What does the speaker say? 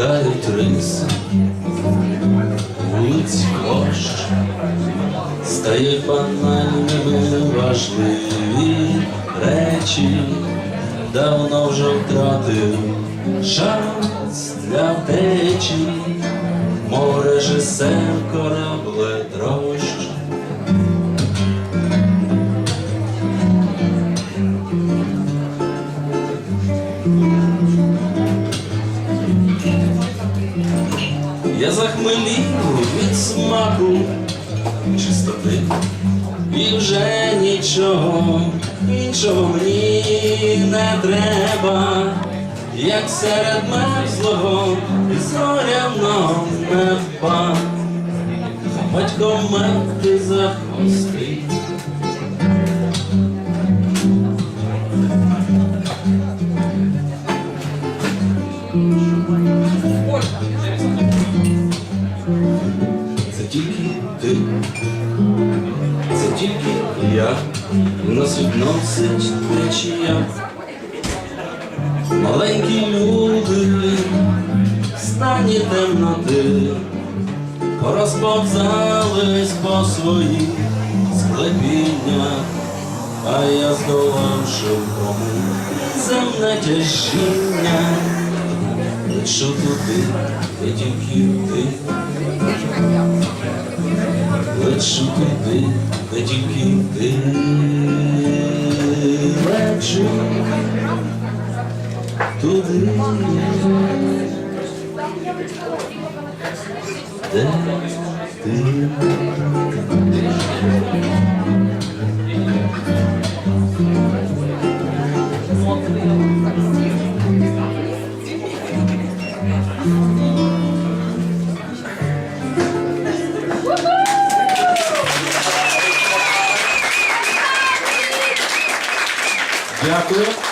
Зникають риси, вулиць площ, стає банальними важливі речі, давно вже втратив шанс для втечі, мов режисер корабле трощ. Я захмелів від смаку чистоти і вже нічого, іншого мені не треба, як серед мерзлого і зоряного неба. Батько мертвий за тільки я, нас відносить течія. Маленькі люди, стані темноти, порозповзались по своїх склепіннях, а я здолавши кому земне тяжіння, лишу туди, де тільки ти. Лечу туди, де тільки ти лечу туди, де ти. Gracias.